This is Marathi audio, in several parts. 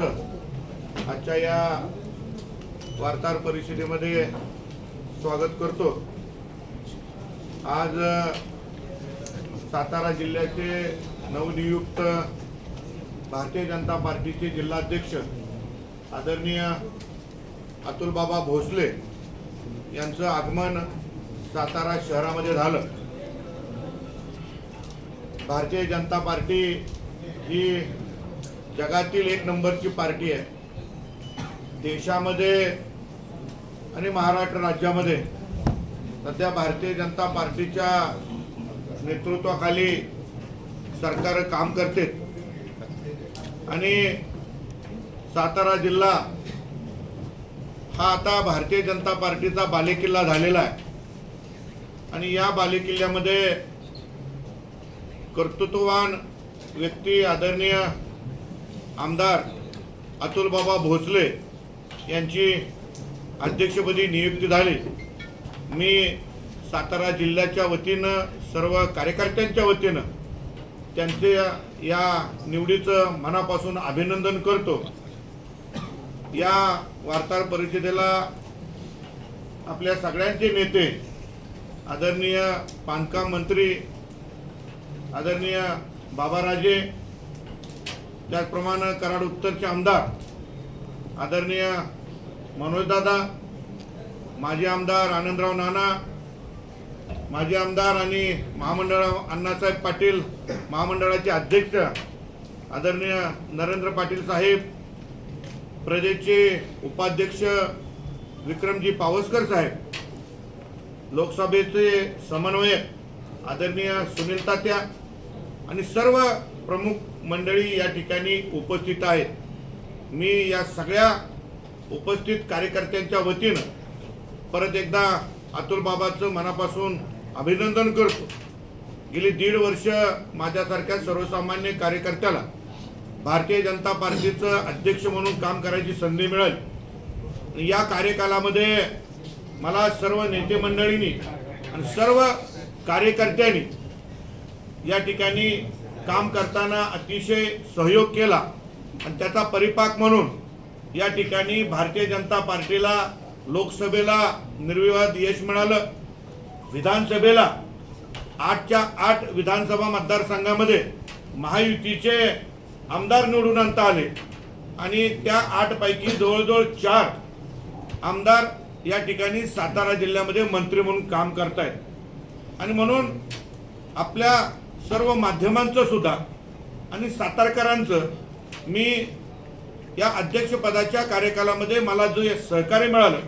आजच्या या वार्ताहर परिषदेमध्ये स्वागत करतो. आज सातारा जिल्ह्याचे नवनियुक्त भारतीय जनता पार्टीचे जिल्हाध्यक्ष आदरणीय अतुलबाबा भोसले यांचं आगमन सातारा शहरामध्ये झालं. भारतीय जनता पार्टी ही जगातील एक नंबरची पार्टी आहे. देशामध्ये आणि महाराष्ट्र राज्यामध्ये सध्या भारतीय जनता पार्टीच्या नेतृत्वाखाली सरकार काम करते. आणि सातारा जिल्हा हा आता भारतीय जनता पार्टीचा बालेकिल्ला झालेला आहे. आणि या बालेकिल्ल्यामध्ये कर्तृत्ववान व्यक्ती आदरणीय आमदार अतुलबाबा भोसले यांची अध्यक्षपदी नियुक्ती झाली. मी सातारा जिल्ह्याच्या वतीनं सर्व कार्यकर्त्यांच्या वतीनं त्यांचे या- निवडीचं मनापासून अभिनंदन करतो. या वार्ताहर परिषदेला आपल्या सगळ्यांचे नेते आदरणीय बांधकाम मंत्री आदरणीय बाबाराजे त्याचप्रमाणे कराड उत्तरचे आमदार आदरणीय मनोजदादा माजी आमदार आनंदराव नाना माजी आमदार आणि महामंडळ अण्णासाहेब पाटील महामंडळाचे अध्यक्ष आदरणीय नरेंद्र पाटील साहेब प्रदेशचे उपाध्यक्ष विक्रमजी पावसकर साहेब लोकसभेचे समन्वयक आदरणीय सुनील तात्या आणि सर्व प्रमुख मंडळी या ठिकाणी उपस्थित आहेत. मी या सगळ्या उपस्थित कार्यकर्त्यांच्या वतीनं परत एकदा अतुल बाबाचं मनापासून अभिनंदन करतो. गेली दीड वर्ष माझ्यासारख्या सर्वसामान्य कार्यकर्त्याला भारतीय जनता पार्टीचं अध्यक्ष म्हणून काम करायची संधी मिळाली. या कार्यकालामध्ये मला सर्व नेते मंडळींनी आणि सर्व कार्यकर्त्यांनी या ठिकाणी काम करताना अतिशय सहयोग केला. आणि त्याचा परिपाक म्हणून या ठिकाणी भारतीय जनता पार्टीला लोकसभेला निर्विवाद यश मिळालं. विधानसभेला आठच्या आठ विधानसभा मतदारसंघामध्ये महायुतीचे आमदार निवडून आणता आले. आणि त्या आठपैकी जवळजवळ चार आमदार या ठिकाणी सातारा जिल्ह्यामध्ये मंत्री म्हणून काम करतायत. आणि म्हणून आपल्या सर्व माध्यमांचं सुद्धा आणि सातारकरांचं मी या अध्यक्षपदाच्या कार्यकालामध्ये मला जो सहकार्य मिळालं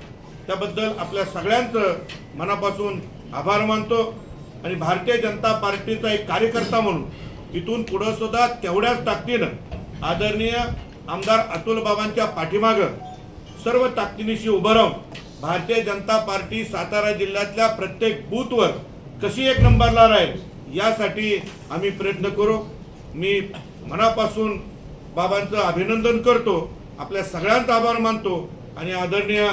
त्याबद्दल आपल्या सगळ्यांचं मनापासून आभार मानतो. आणि भारतीय जनता पार्टीचा एक कार्यकर्ता म्हणून इथून पुढं सुद्धा तेवढ्याच ताकदीनं आदरणीय आमदार अतुल बाबांच्या पाठीमागं सर्व ताकदीनिशी उभं राहून भारतीय जनता पार्टी सातारा जिल्ह्यातल्या प्रत्येक बूथवर कशी एक नंबरला राहील यासाठी आम्ही प्रयत्न करू. मी मनापासून बाबांचं अभिनंदन करतो. आपल्या सगळ्यांचा आभार मानतो आणि आदरणीय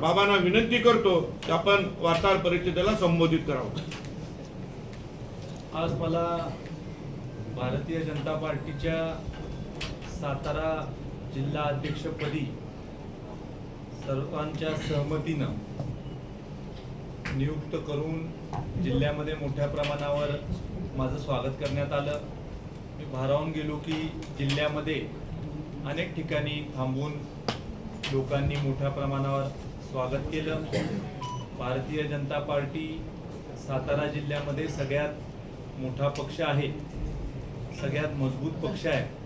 बाबांना विनंती करतो की आपण वार्ताहर परिषदेला संबोधित करावं. आज मला भारतीय जनता पार्टीच्या सातारा जिल्हा अध्यक्षपदी सर्वांच्या सहमतीनं नियुक्त करून जिल्ह्यामध्ये मोठ्या प्रमाणावर माझं स्वागत करण्यात आलं. मी भारावून गेलो की जिल्ह्यामध्ये अनेक ठिकाणी थांबून लोकांनी मोठ्या प्रमाणावर स्वागत केलं. भारतीय जनता पार्टी सातारा जिल्ह्यामध्ये सगळ्यात मोठा पक्ष आहे सगळ्यात मजबूत पक्ष आहे.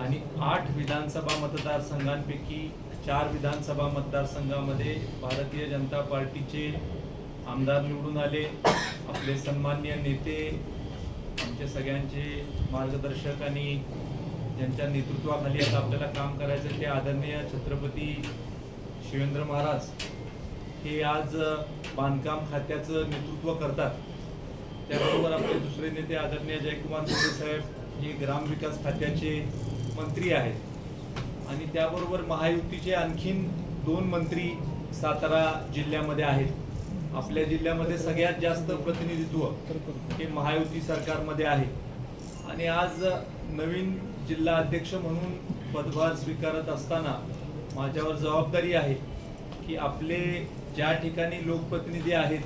आणि आठ विधानसभा मतदारसंघांपैकी चार विधानसभा मतदारसंघामध्ये भारतीय जनता पार्टीचे आमदार निवडून आले आपले सन्मान्य नेते आमचे सगळ्यांचे मार्गदर्शक आणि ज्यांच्या नेतृत्वाखाली आता आपल्याला काम करायचं ते आदरणीय छत्रपती शिवेंद्र महाराज हे आज बांधकाम खात्याचं नेतृत्व करतात. त्याबरोबर आपले दुसरे नेते आदरणीय जयकुमार मोरे साहेब हे ग्रामविकास खात्याचे मंत्री आहेत. आणि त्याबरोबर महायुतीचे आणखीन दोन मंत्री सातारा जिल्ह्यामध्ये आहेत. आपल्या जिल्ह्यामध्ये सगळ्यात जास्त प्रतिनिधित्व हे महायुती सरकारमध्ये आहे. आणि आज नवीन जिल्हा अध्यक्ष म्हणून पदभार स्वीकारत असताना माझ्यावर जबाबदारी आहे की आपले ज्या ठिकाणी लोकप्रतिनिधी आहेत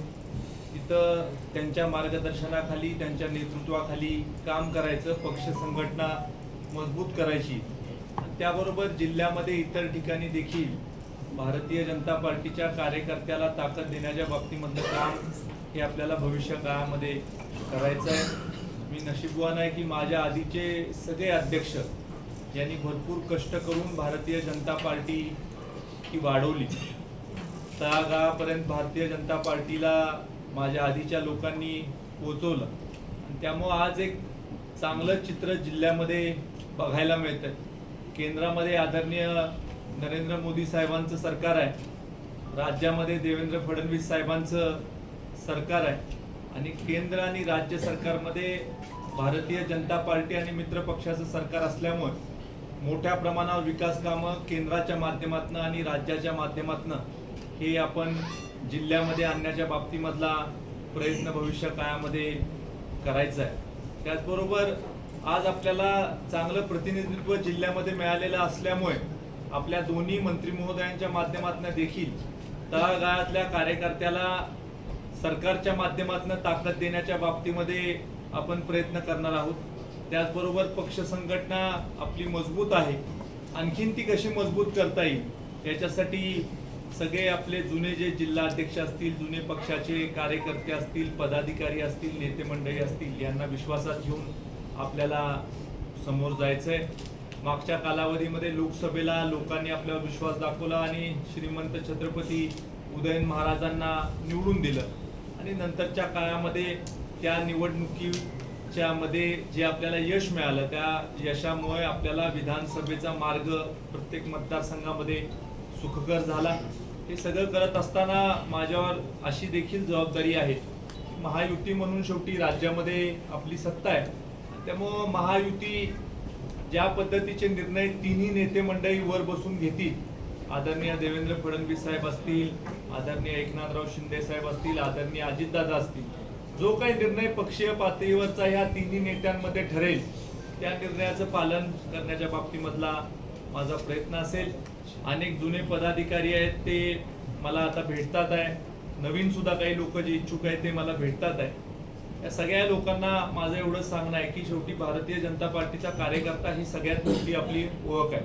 तिथं त्यांच्या मार्गदर्शनाखाली त्यांच्या नेतृत्वाखाली काम करायचं पक्ष संघटना मजबूत करायची. त्याबरोबर जिल्ह्यामध्ये इतर ठिकाणी देखील भारतीय जनता पार्टीच्या कार्यकर्त्याला ताकद देण्याच्या बाबतीमधलं काम हे आपल्याला भविष्य काळामध्ये करायचं आहे. मी नशीबवान आहे की माझ्या आधीचे सगळे अध्यक्ष यांनी भरपूर कष्ट करून भारतीय जनता पार्टी ही वाढवली. तळागाळापर्यंत भारतीय जनता पार्टीला माझ्या आधीच्या लोकांनी पोचवलं. त्यामुळं आज एक चांगलं चित्र जिल्ह्यामध्ये बघायला मिळतं केंद्रामध्ये आदरणीय नरेंद्र मोदी साहेबांचं सरकार आहे. राज्यामध्ये देवेंद्र फडणवीस साहेबांचं सरकार आहे. आणि केंद्र आणि राज्य सरकारमध्ये भारतीय जनता पार्टी आणि मित्र पक्षाचं सरकार असल्यामुळे मोठ्या प्रमाणावर विकास कामं केंद्राच्या माध्यमातून आणि राज्याच्या माध्यमातून हे आपण जिल्ह्यामध्ये आणण्याच्या बाबतीमधला प्रयत्न भविष्य काळामध्ये करायचा आहे. त्याचबरोबर आज आपल्याला चांगलं प्रतिनिधित्व जिल्ह्यामध्ये मिळालेलं असल्यामुळे आपल्या दोन्ही मंत्री महोदयांच्या माध्यमातून देखील तळागाळातल्या कार्यकर्त्याला सरकारच्या माध्यमातून ताकद देण्याच्या बाबतीमध्ये आपण प्रयत्न करणार आहोत. त्याचबरोबर पक्ष संघटना आपली मजबूत आहे. आणखीन ती कशी मजबूत करता येईल याच्यासाठी सगळे आपले जुने जे जिल्हा अध्यक्ष असतील जुने पक्षाचे कार्यकर्ते असतील पदाधिकारी असतील नेते मंडळी असतील यांना विश्वासात घेऊन आपल्याला समोर जायचं आहे मागच्या कालावधीमध्ये लोकसभेला लोकांनी आपल्यावर विश्वास दाखवला आणि श्रीमंत छत्रपती उदयन महाराजांना निवडून दिलं. आणि नंतरच्या काळामध्ये त्या निवडणुकीच्या मध्ये जे आपल्याला यश मिळालं त्या यशामुळे आपल्याला विधानसभेचा मार्ग प्रत्येक मतदारसंघामध्ये सुखकर झाला. हे सगळं करत असताना माझ्यावर अशी देखील जबाबदारी आहे. महायुती म्हणून शेवटी राज्यामध्ये आपली सत्ता आहे. त्यामुळं महायुती ज्या पद्धतीचे निर्णय तिन्ही नेते मंडळी वर बसून घेतील आदरणीय देवेंद्र फडणवीस साहेब असतील आदरणीय एकनाथराव शिंदे साहेब असतील आदरणीय अजितदादा असतील जो काही निर्णय पक्षीय पातळीवरचा ह्या तिन्ही नेत्यांमध्ये ठरेल त्या निर्णयाचं पालन करण्याच्या बाबतीमधला माझा प्रयत्न असेल. अनेक जुने पदाधिकारी आहेत ते मला आता भेटतात आहे. नवीन सुद्धा काही लोक जे इच्छुक आहेत ते मला भेटतात आहे. या सगळ्या लोकांना माझं एवढंच सांगणं आहे की शेवटी भारतीय जनता पार्टीचा कार्यकर्ता ही सगळ्यात मोठी आपली ओळख आहे.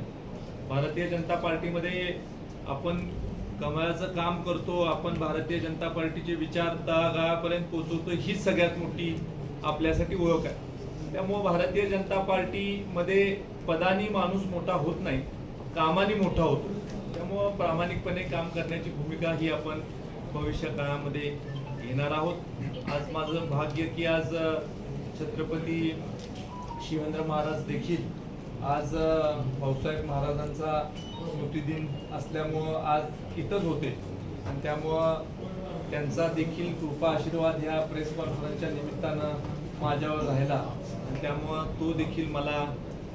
भारतीय जनता पार्टीमध्ये आपण कमळाचं काम करतो आपण भारतीय जनता पार्टीचे विचार तळागाळापर्यंत पोहोचवतो हीच सगळ्यात मोठी आपल्यासाठी ओळख आहे. त्यामुळं भारतीय जनता पार्टीमध्ये पदानी माणूस मोठा होत नाही कामाने मोठा होतो. त्यामुळं प्रामाणिकपणे काम करण्याची भूमिका ही आपण भविष्य काळामध्ये घेणार आहोत. आज माझं भाग्य की आज छत्रपती शिवेंद्र महाराज देखील आज भाऊसाहेब महाराजांचा स्मृतिदिन असल्यामुळं आज इथंच होते. आणि त्यामुळं त्यांचा देखील कृपा आशीर्वाद ह्या प्रेस कॉन्फरन्सच्या निमित्तानं माझ्यावर राहिला. आणि त्यामुळं तो देखील मला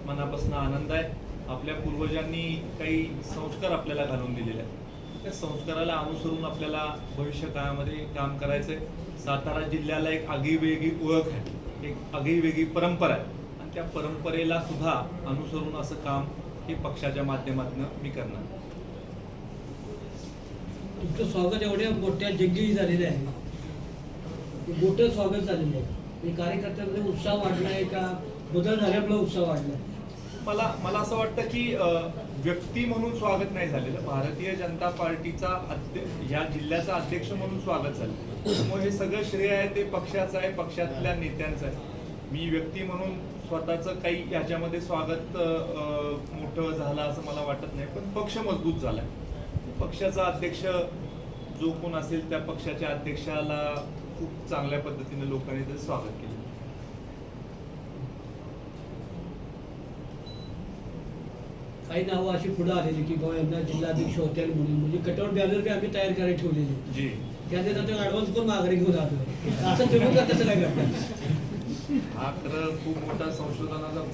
मनापासून आनंद आहे. आपल्या पूर्वजांनी काही संस्कार आपल्याला घालून दिलेले आहेत. त्या संस्काराला अनुसरून आपल्याला भविष्य काळामध्ये काम करायचंय. सातारा जिल्ह्याला एक आगळीवेगळी ओळख आहे. एक आगळीवेगळी परंपरा आहे. आणि त्या परंपरेला सुद्धा अनुसरून असं काम हे पक्षाच्या माध्यमातून मी करणार. तुमचं स्वागत एवढ्या मोठ्या जंगी झालेलं आहे. मोठं स्वागत झालेलं आहे. कार्यकर्त्यांमध्ये उत्साह वाढला आहे का? बदल झाल्यामुळे उत्साह वाढला आहे मला मला असं वाटतं की व्यक्ती म्हणून स्वागत नाही झालेलं. भारतीय जनता पार्टीचा ह्या जिल्ह्याचा अध्यक्ष म्हणून स्वागत झालं. त्यामुळे हे सगळं श्रेय आहे ते पक्षाचं आहे पक्षातल्या नेत्यांचं आहे. मी व्यक्ती म्हणून स्वतःचं काही ह्याच्यामध्ये स्वागत मोठं झालं असं मला वाटत नाही. पण पक्ष मजबूत झालाय. पक्षाचा अध्यक्ष जो कोण असेल त्या पक्षाच्या अध्यक्षाला खूप चांगल्या पद्धतीने लोकांनी त्याचं स्वागत केलं. काही नावं अशी पुढे आलेली की बाबा यांना जिल्हाध्यक्ष होते म्हणून. म्हणजे कटआउट बॅनर बी आम्ही तयार करायला ठेवलेले. जी. त्याने नंतर ॲडव्हान्स करून माघारी घेऊन आलो असं तुम्ही का कसं काय करता हा तर खूप मोठा संशोधनाचा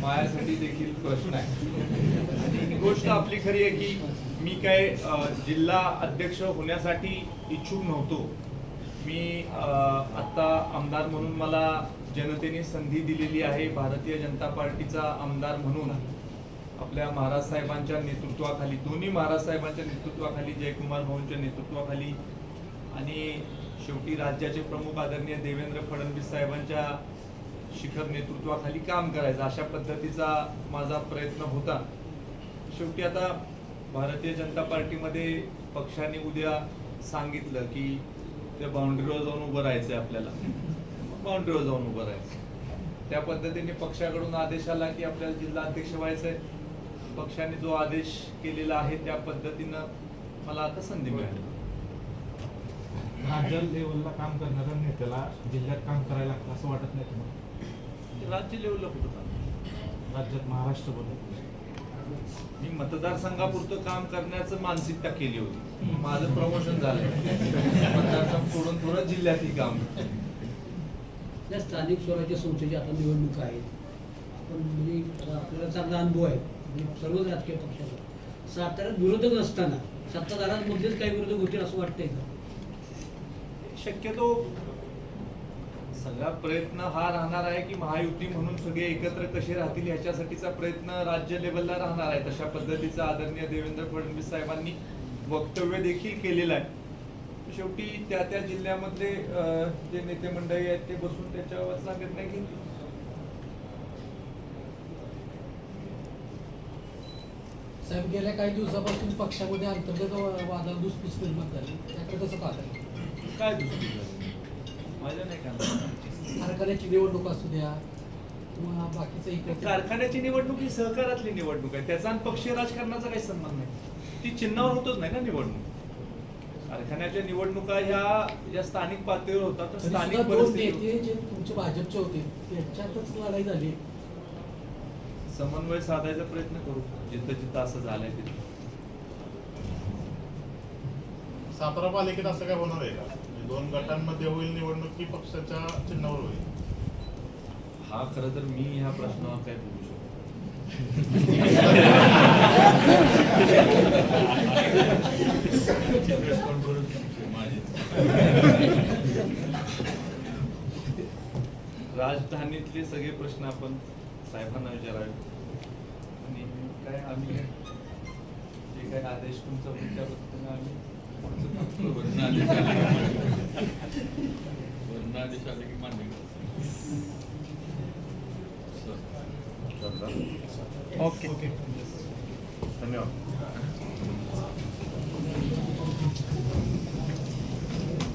माझ्यासाठी देखील प्रश्न आहे. आणि ही गोष्ट आपली खरी आहे की मी काय जिल्हा अध्यक्ष होण्यासाठी इच्छुक नव्हतो. मी अ, आता आमदार म्हणून मला जनतेने संधी दिलेली आहे. भारतीय जनता पार्टीचा आमदार म्हणून. आपल्या महाराज साहेबांच्या नेतृत्वाखाली दोन्ही महाराज साहेबांच्या नेतृत्वाखाली जयकुमार भाऊंच्या नेतृत्वाखाली आणि शेवटी राज्याचे प्रमुख आदरणीय देवेंद्र फडणवीस साहेबांच्या शिखर नेतृत्वाखाली काम करायचं अशा पद्धतीचा माझा प्रयत्न होता. शेवटी आता भारतीय जनता पार्टीमध्ये पक्षाने उद्या सांगितलं की त्या बाउंड्रीवर जाऊन उभं राहायचं आहे आपल्याला बाउंड्रीवर जाऊन उभं राहायचं. त्या पद्धतीने पक्षाकडून आदेश आला की आपल्याला जिल्हा अध्यक्ष व्हायचं आहे पक्षाने जो आदेश केलेला आहे त्या पद्धतीनं मला आता संधी मिळाली. राज्य लेवलला काम करणाऱ्या नेत्याला जिल्ह्यात काम करायला लागतं असं वाटत नाही तुम्हाला? राज्य लेवलला कुठं काम? राज्यात महाराष्ट्रभर मी मतदारसंघापुरतं काम करण्याचं मानसिकता केली होती. माझं प्रमोशन झालं. मतदारसंघ सोडून थोडं जिल्ह्यातही काम. या स्थानिक स्वराज्य संस्थेच्या आता निवडणुका आहेत पण म्हणजे आपल्याला चांगला अनुभव आहे. म्हणजे सर्वच राजकीय पक्षाला साताऱ्यात विरोधक असताना सत्ताधाऱ्यांमध्येच काही विरोधक होतील असं वाटतंय का? शक्यतो सगळा प्रयत्न हा राहणार आहे की महायुती म्हणून सगळे एकत्र कसे राहतील ह्याच्यासाठीचा प्रयत्न राज्य लेवलला राहणार आहे. तशा पद्धतीचा आदरणीय देवेंद्र फडणवीस साहेबांनी वक्तव्य देखील केलेलं आहे. शेवटी त्या त्या जिल्ह्यामधले जे नेते मंडळी आहेत ते बसून त्याच्यावर सांगत नाही की साहेब गेल्या काही दिवसापासून पक्षामध्ये अंतर्गत वादा धुसफूस निर्माण झाली. त्याकडे कसं पाहताय काय दुसरी माझ्या नाही का? कारखान्याची निवडणूक असू द्या किंवा बाकीचं इकडे कारखान्याची निवडणूक ही सहकारातली निवडणूक आहे. त्याचा आणि पक्षीय राजकारणाचा काही संबंध नाही. ती चिन्हावर होतच नाही ना निवडणूक. कारखान्याच्या निवडणुका ह्या ज्या स्थानिक पातळीवर होतात. स्थानिक परिस्थिती तुमचे भाजपचे होते त्यांच्यातच लढाई झाली. समन्वय साधायचा प्रयत्न करू. जिथं जिथं असं झालंय तिथं. सातारा पालिकेत असं काय होणार आहे का? म्हणजे दोन गटांमध्ये होईल निवडणूक की पक्षाच्या चिन्हावर होईल? हा खरं तर मी ह्या प्रश्नावर काय बोलू शकतो राजधानीतले सगळे प्रश्न आपण साहेबांना विचारावे. आणि काय आम्ही जे काय आदेश तुमचा होईल त्या पद्धतीने आम्ही पुढचं काम करू. वर्ण आदेश आले की मान्य करतो. ओके. धन्यवाद.